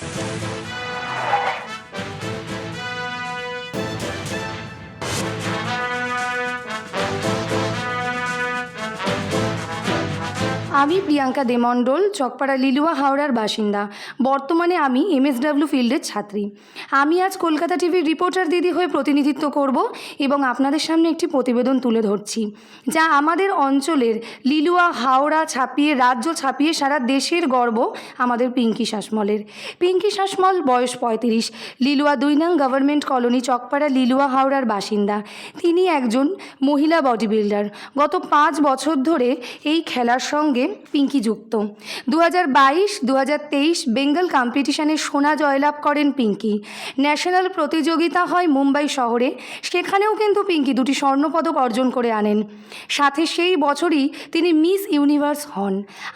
Thank you. আমি প্রিয়াঙ্কা দেমণ্ডল চকপাড়া লিলুয়া হাওড়ার বাসিন্দা। বর্তমানে আমি এমএসডাব্লিউ ফিল্ডের ছাত্রী। আমি আজ কলকাতা টিভির রিপোর্টার দিদি হয়ে প্রতিনিধিত্ব করব এবং আপনাদের সামনে একটি প্রতিবেদন তুলে ধরছি, যা আমাদের অঞ্চলের লিলুয়া, হাওড়া ছাপিয়ে, রাজ্য ছাপিয়ে সারা দেশের গর্ব আমাদের পিঙ্কি শাসমলের। পিঙ্কি শাসমল বয়স পঁয়ত্রিশ, লিলুয়া দুই নং গভর্নমেন্ট কলোনি, চকপাড়া লিলুয়া হাওড়ার বাসিন্দা। তিনি একজন মহিলা বডি বিল্ডার গত পাঁচ বছর ধরে এই খেলার সঙ্গে পিঙ্কি যুক্ত। দু হাজার বাইশ তেইশ বেঙ্গল কম্পিটিশনে সোনা জয়লাভ করেন পিঙ্কি। ন্যাশনাল প্রতিযোগিতা হয় মুম্বাই শহরে। সেখানেও কিন্তু পিঙ্কি দুটি স্বর্ণপদক অর্জন করে আনেন। সাথে সেই বছরই তিনি মিস ইউনিভার্স হন।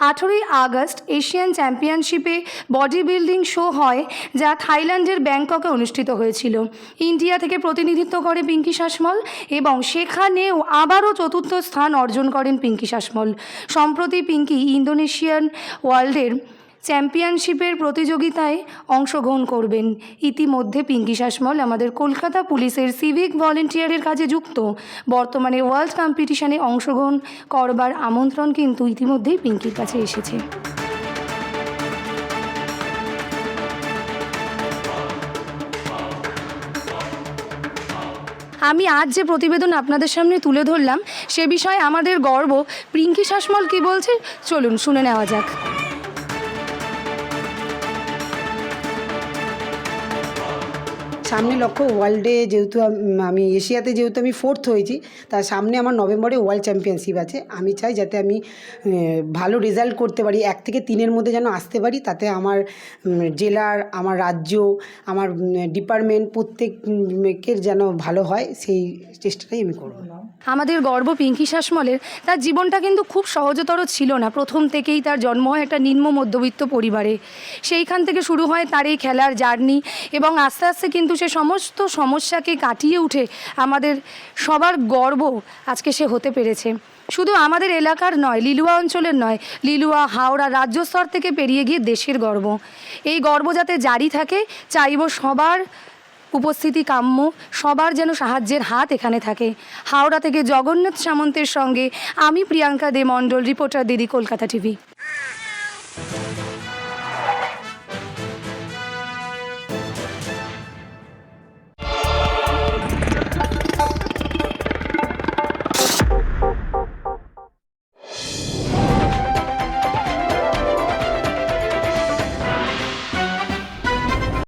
আঠেরোই আগস্ট এশিয়ান চ্যাম্পিয়নশিপে বডি বিল্ডিং শো হয়, যা থাইল্যান্ডের ব্যাংককে অনুষ্ঠিত হয়েছিল। ইন্ডিয়া থেকে প্রতিনিধিত্ব করে পিঙ্কি শাসমল এবং সেখানেও আবারও চতুর্থ স্থান অর্জন করেন পিঙ্কি শাসমল। সম্প্রতি পিঙ্কি ইন্দোনেশিয়ান ওয়ার্ল্ডের চ্যাম্পিয়নশিপের প্রতিযোগিতায় অংশগ্রহণ করবেন। ইতিমধ্যে পিঙ্কি শাসমল আমাদের কলকাতা পুলিশের সিভিক ভলেন্টিয়ারের কাজে যুক্ত। বর্তমানে ওয়ার্ল্ড কম্পিটিশানে অংশগ্রহণ করবার আমন্ত্রণ কিন্তু ইতিমধ্যেই পিঙ্কির কাছে এসেছে। আমি আজ যে প্রতিবেদন আপনাদের সামনে তুলে ধরলাম, সে বিষয়ে আমাদের গর্ব। পিঙ্কি শাসমল কি বলছে? চলুন শুনে নেওয়া যাক। সামনে লক্ষ্য ওয়ার্ল্ডে যেহেতু আমি এশিয়াতে যেহেতু আমি ফোর্থ হয়েছি, তার সামনে আমার নভেম্বরে ওয়ার্ল্ড চ্যাম্পিয়নশিপ আছে। আমি চাই যাতে আমি ভালো রেজাল্ট করতে পারি, এক থেকে তিনের মধ্যে যেন আসতে পারি, তাতে আমার জেলার, আমার রাজ্য, আমার ডিপার্টমেন্ট প্রত্যেকের যেন ভালো হয়, সেই চেষ্টাটাই আমি করব। আমাদের গর্ব পিঙ্কি শাসমলের, তার জীবনটা কিন্তু খুব সহজতর ছিল না। প্রথম থেকেই তার জন্ম হয় একটা নিম্ন মধ্যবিত্ত পরিবারে। সেইখান থেকে শুরু হয় তার এই খেলার জার্নি এবং আস্তে আস্তে কিন্তু সে সমস্ত সমস্যাকে কাটিয়ে উঠে আমাদের সবার গর্ব আজকে সে হতে পেরেছে। শুধু আমাদের এলাকার নয়, লিলুয়া অঞ্চলের নয়, লিলুয়া, হাওড়া রাজ্য স্তর থেকে পেরিয়ে গিয়ে দেশের গর্ব। এই গর্ব যাতে জারি থাকে, চাইব সবার উপস্থিতি কাম্য, সবার যেন সাহায্যের হাত এখানে থাকে। হাওড়া থেকে জগন্নাথ সামন্তের সঙ্গে আমি প্রিয়াঙ্কা দে মণ্ডল, রিপোর্টার দিদি, কলকাতা টিভি।